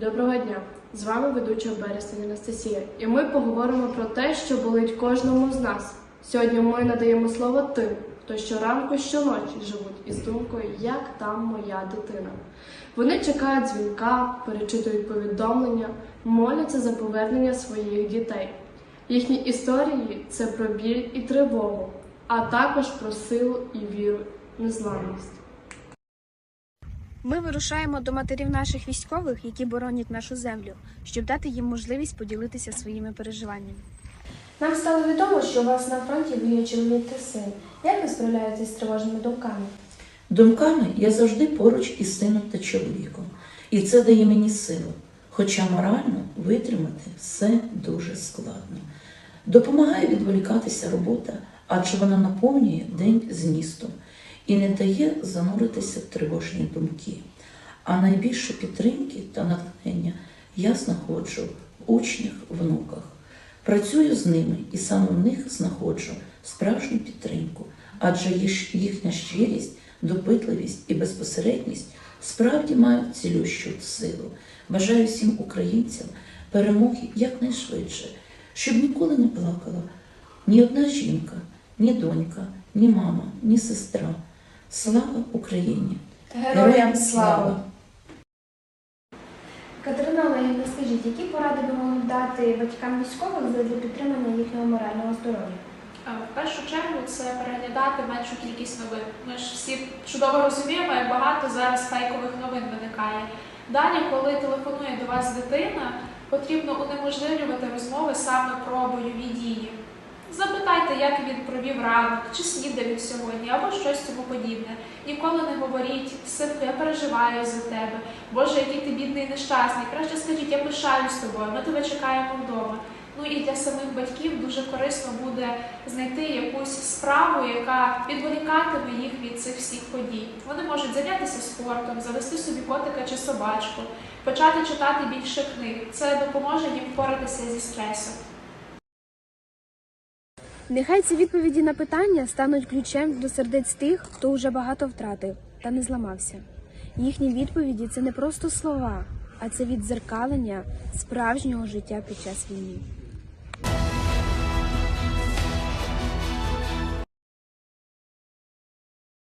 Доброго дня! З вами ведуча Берестень Анастасія, і ми поговоримо про те, що болить кожному з нас. Сьогодні ми надаємо слово тим, хто щоранку, щоночі живуть із думкою, як там моя дитина. Вони чекають дзвінка, перечитують повідомлення, моляться за повернення своїх дітей. Їхні історії це про біль і тривогу, а також про силу і віру, незламність. Ми вирушаємо до матерів наших військових, які боронять нашу землю, щоб дати їм можливість поділитися своїми переживаннями. Нам стало відомо, що у вас на фронті воює чоловік та син. Як ви справляєтесь з тривожними думками? Думками я завжди поруч із сином та чоловіком, і це дає мені силу, хоча морально витримати все дуже складно. Допомагає відволікатися робота, адже вона наповнює день змістом і не дає зануритися в тривожні думки. А найбільше підтримки та натхнення я знаходжу в учнях, внуках. Працюю з ними і саме в них знаходжу справжню підтримку, адже їхня щирість, допитливість і безпосередність справді мають цілющу силу. Бажаю всім українцям перемоги якнайшвидше, щоб ніколи не плакала ні одна жінка, ні донька, ні мама, ні сестра. Слава Україні! Героям слава! Катерина Олегівна, скажіть, які поради ви могли б дати батькам військових для підтримання їхнього морального здоров'я? В першу чергу це переглядати меншу кількість новин. Ми ж всі чудово розуміємо, як багато зараз фейкових новин виникає. Далі, коли телефонує до вас дитина, потрібно унеможливлювати розмови саме про бойові дії. Запитайте, як він провів ранок, чи снідав він сьогодні, або щось цьому подібне. Ніколи не говоріть, синку, я переживаю за тебе. Боже, який ти бідний і нещасний. Краще скажіть, я пишаюсь тобою, ми тебе чекаємо вдома. Ну і для самих батьків дуже корисно буде знайти якусь справу, яка відволікатиме їх від цих всіх подій. Вони можуть зайнятися спортом, завести собі котика чи собачку, почати читати більше книг. Це допоможе їм впоратися зі стресом. Нехай ці відповіді на питання стануть ключем до сердець тих, хто вже багато втратив та не зламався. Їхні відповіді це не просто слова, а це віддзеркалення справжнього життя під час війни.